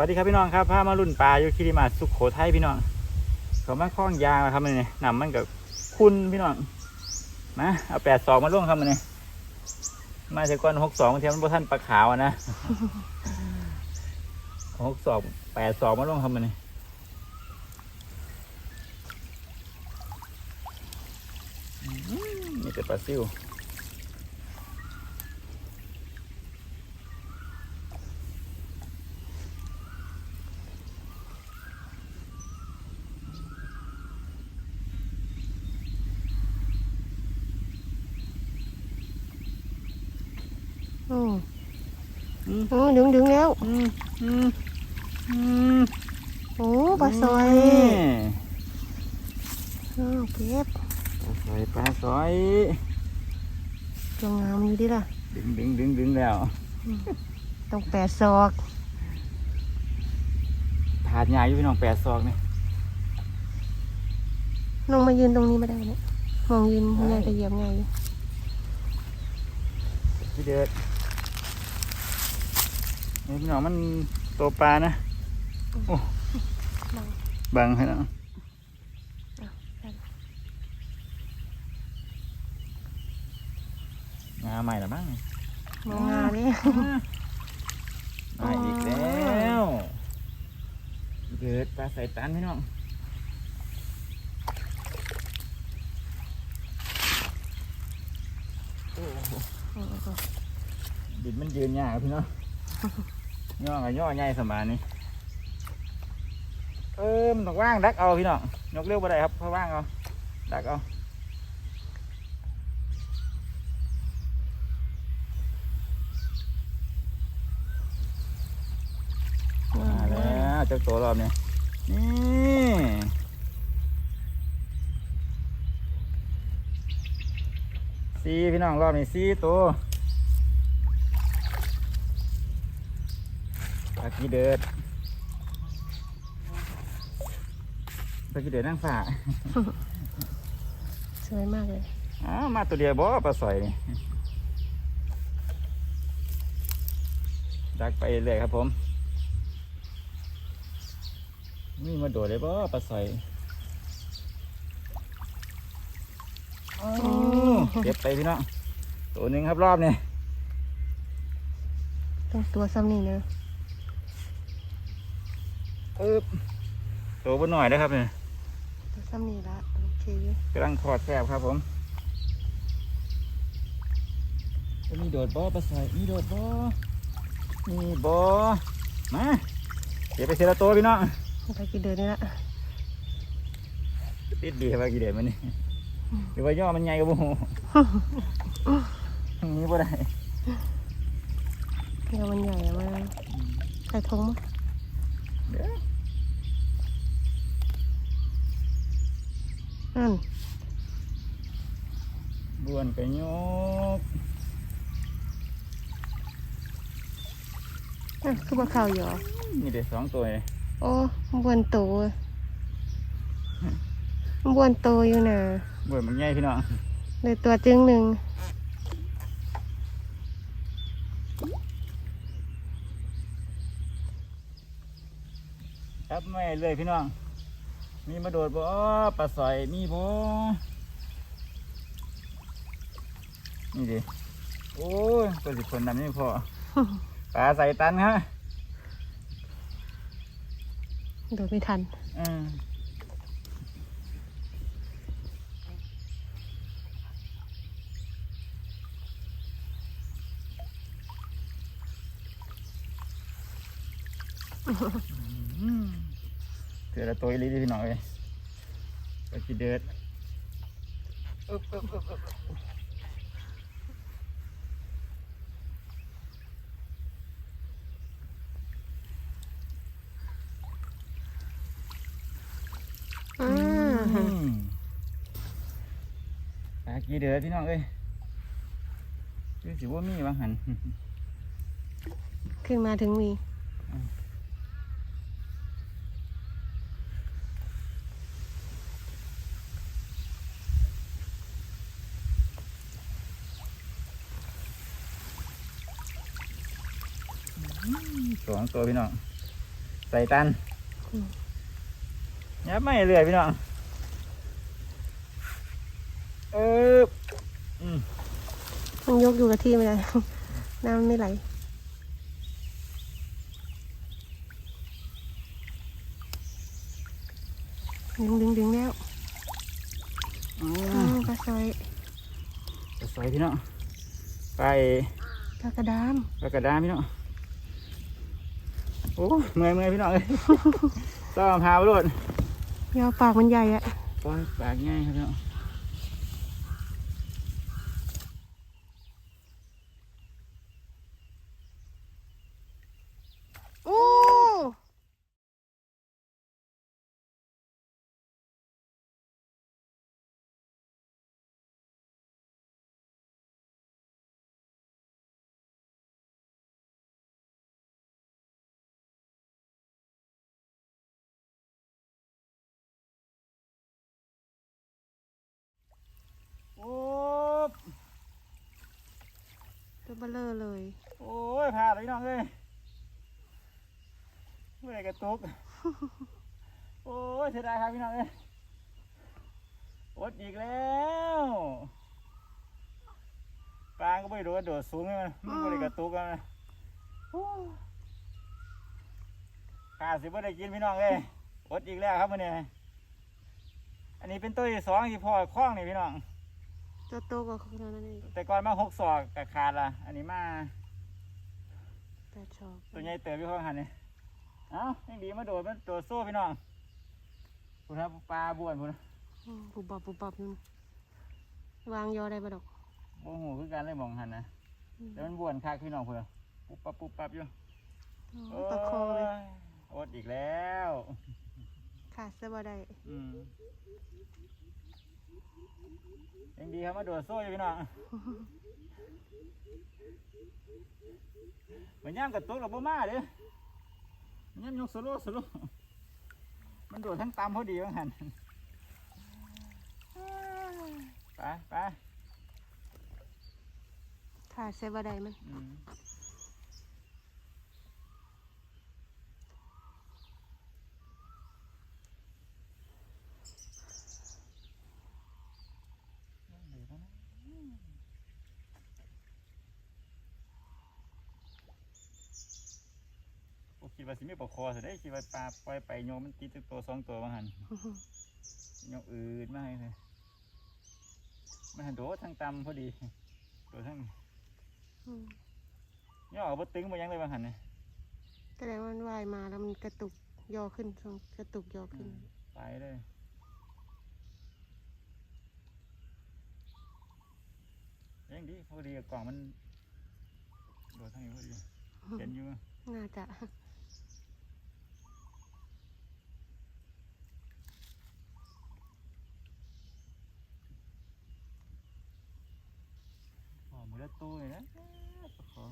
วัสดีครับพี่น้องครับพามารุ่นปลาอยู่คิริมาสุขโขทัยพี่น้องเขามาคล้องยางนะครับมันนี่นำมันกับคุณพี่น้องมาเอาแปดสองมาล่วงครับมันนี่มาเทก้อนหกสองเทียมมันท่านปลาขาวนะหกสองแปดสองมาล่วงครับมันนี่อืมมีแต่ปลาซิว อืมอืมอืมดึงดึงแล้วอืมอืมอืมโอ้ปลาซอยนี่อ้าวเก็บปลาซอยปลาซอยตัวงามอยู่ดิล่ะ ดึงดึงดึงดึงแล้วต้องแปดศอกถาดใหญ่อยู่พี่น้องแปดซอกนี่น้องมายืนตรงนี้ไม่ได้เนี่ยมองยืนยังไงก็เหยียบไงอยู่พี่เดือด นี่พี่น้องมันตัวปลานะโอ้บังบังให้แล้วอะได้งาใหม่ละมั้งมองงาดิมาอีกแล้วพี่เดือดปลาใส่ตันพี่น้องโอ้โหอืมอืมดินมันยืนยากพี่เนาะ ย่อกับย่อใหญ่สมานนี่เออมันต้องว่างดักเอาพี่น้องยกเร็วไปได้ครับเพราะว่างเอาดักเอามาแล้วเจ้าตัวรอบนี้นี่สี่พี่น้องรอบนี้สี่ตัวปลา กีเดือดปลากีเดือดนั่งฝ่าสวยมากเลยอ้าวมาตัวเดียวบ่ปลาสอยนี่ดักไปเลยครับผมนี่มาโดดเลยบ่ปลาสอยโอ้เก็บไปพี่น้องตัวหนึ่งครับรอบนี้ต้องตัวซ้ำนี่เนอะ อึ๊บตัวบนหน่อยนะครับเนี่ยตัวซ้ำนี่ละโอเคกำลังถอดแคบครับผมมีโดดบ่ปลาสอยมีโดดบ่มีบ่มาเดี๋ยวไปเซละตัวพี่น้องไปกี่เดือนนี่ละติดดีครับว่ากี่เดือนมันนี่หรือว่าย่อมันใหญ่กว่าหมูนี่บ่ได้เดี๋ยวมันใหญ่อะมาใส่ทงมั้ง เดี๋ยวนั่นบวนไปยกอะคือบ่เข้าอยู่เหรอมีแต่สองตัวเลยโอ้บวนโตบวนโตอยู่นะบวนมันใหญ่พี่น้องเลยตัวจึงหนึ่ง ครับไม่เลยพี่น้อง มีมาโดดบ่ปลาสอยมีบ่นี่ดิโอ้ยตัวสิบคนนำนี่พอปลาใส่ตันครับโดดไม่ทันอืมอืม เถื่อละตัวอีลีเด้อพี่น้องเลยไปกินเดือดอ่า ปลากีเดือดพี่น้องเอ้ยคือสิว่ามีบางหัน ขึ้นมาถึงมี สองตัวพี่น้อง ใส่ตันอืมยับไม่เรื่อยพี่น้อง เอออืมมันยกอยู่กับที่ไม่ได้ น้ำไม่ไหลดึงดึงดึงแล้วอือืมมปลาซอยจะใส่พี่น้องไปปลากระดามปากกระดานพี่น้อง โอ้เมื่อยเมื่อยพี่น้องเลยต้องพาไปรถยาวปากมันใหญ่อะปล่อยปากง่ายครับพี่น้อง โอ้ โอ้ตัวเบลเลอเลย โอ้ยพาเลยพี่น้องเลยเมื่อไหรกระตุก โอ้ยเสียดายครับพี่น้องเลยอดอีกแล้วปลาก็ไม่รู้ว่าโดดสูงไงมันมันไม่ได้กระตุกกันนะโอ้ยขาดสิบ่ได้กินพี่น้องเลยอดอีกแล้วครับมันเนี่ยอันนี้เป็นตัวที่สองที่พ่อคล้องนี่พี่น้อง ตัวโตกว่าคนนั้นอีกแต่ก่อนมาหกศอกกับขาดละอันนี้มาแปดชอบตัวใหญ่เติบพี่ข้างหันนี่เอ้ายังดีมาโดดมันโดดโซ่พี่น้องพูดนะปลาบ้วนพูดนะอืมปุบปับปุบปับนู่นวางยอได้ปะดอกโอ้โหคือการเลยมองหันนะอืมแต่มันบ้วนคักพี่น้องพูดนะปุ๊บปั๊บปุ๊บปั๊บอยู่โอ้ประคองเลยโอ้ยอดอีกแล้วขาดซะบ่ได้อืม ยังดีครับมาโดดโซ่อยู่พี่น้องเหมือนย่างกระตุกเราบ่มาเด้มันย่ำยกสโลว์สโลว์มันโดดทั้งตามพอดีว่าหันไปไปขาดซะบ่ได้มัน อืมโอ้ คิดว่าสิมีปลาคอสิได้คิดว่าปลาปล่อยไปโยมมันติดสักตัวสองตัวมาหันโยมอืดมากเลยมันหันโดดทั้งตำพอดีโดดทั้งอืมย่อเอาบตึงมายังเลยมาหันเนี่ยแสดงว่ามันว่ายมาแล้วมันกระตุกยอขึ้นทรงกระตุกยอขึ้นไปเลยยังดีพอดีกับกล่องมันโดดทั้งนี้พอดีเห็นอยู่น่าจะ อ๋อมือ ละตู้เลยนะขอ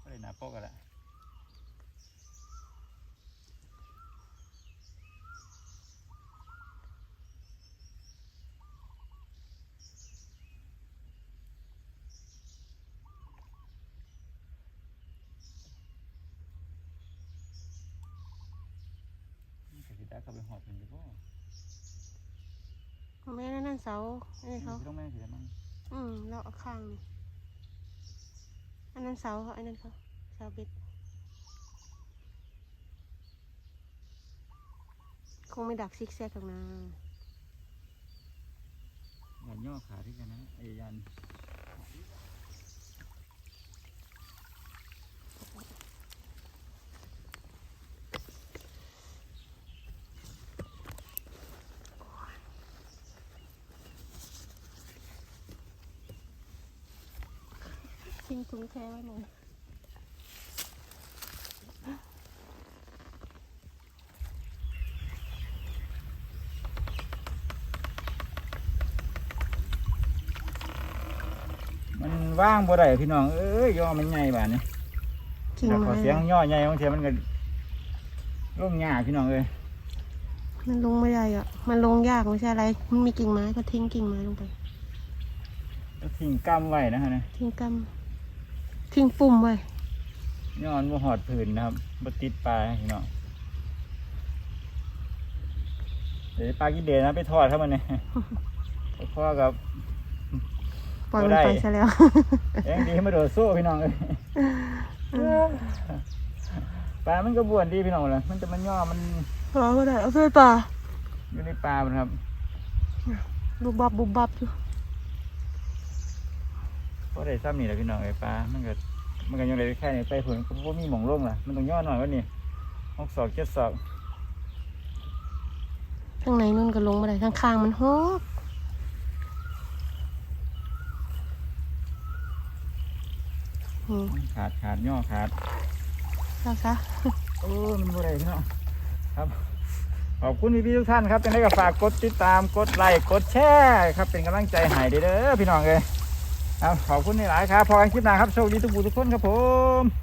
ก็เลยหนาโป๊กกันละ เข้าไปหอบเป็นอยู่บ่เอาแม่นั่นนั่นเสาไอ้นี่เขาสิต้องแม่สิได้มั้งอืมเราเอาข้างนี่อันนั้นเสาเขาอันนั้นเขาเสาเบ็ดคงไม่ดักซิกแซกหรอกนะยันย่อขาที่กันนะไอ้ยัน ทิ้งถุงแท้ไว้หน่อยว่างบ่ได้พี่น้องเอ้ยย่อมันใหญ่บาดนี้กิ่งแต่ขไม้อเสียงย่อใหญ่บางทีมันก็ลงยากพี่น้องเอ้ยมันลงไม่ได้อะ มันลงยากไม่ใช่อะไร มันมีกิ่งไม้ก็ทิ้งกิ่งไม้ลงไปแล้วทิ้งกำไว้นะฮะนะทิ้งกำ ทิ้งปุ่มไว้ย้อนบ่หอดผืนนะครับบ่ติดปลาพี่น้องเดี๋ยวปลากินเดนนะไปทอดครับมันเนี่ยพ่อกับปล่อยมันบ่ได้ไปซะแล้วยังดีให้มาโดดโซ่พี่น้องเลยปลา มันก็บวนดีพี่น้องเลยมันจะมันย่อมันรอก็ได้เอาเสื้อป่าอยู่ในปลามันครับบุบบับบุบบับอยู่เพราะ ได้ซ้ำนี่แหละพี่น้องไอ้ปลามันก็มันก็ยังได้แค่นี้ไปผลก็บ่มีหม่องลงล่ะ มันต้องย่อหน่อยว่านี่หกศอกเจ็ดศอกข้างในนู่นก็ลงมาได้ข้างๆมันฮอกนี่ขาดขาดย่อขาดเศร้าซะโอ้มันบ่ได้พี่น้องครับขอบคุณพี่ๆทุกท่านครับยังไงก็ฝากกดติดตามกดไลค์กดแชร์ครับเป็นกำลังใจให้เด้อพี่น้องเลยครับ ขอบคุณหลายครับพอกันคลิปหน้าครับโชคดีทุกผู้ทุกคนครับผม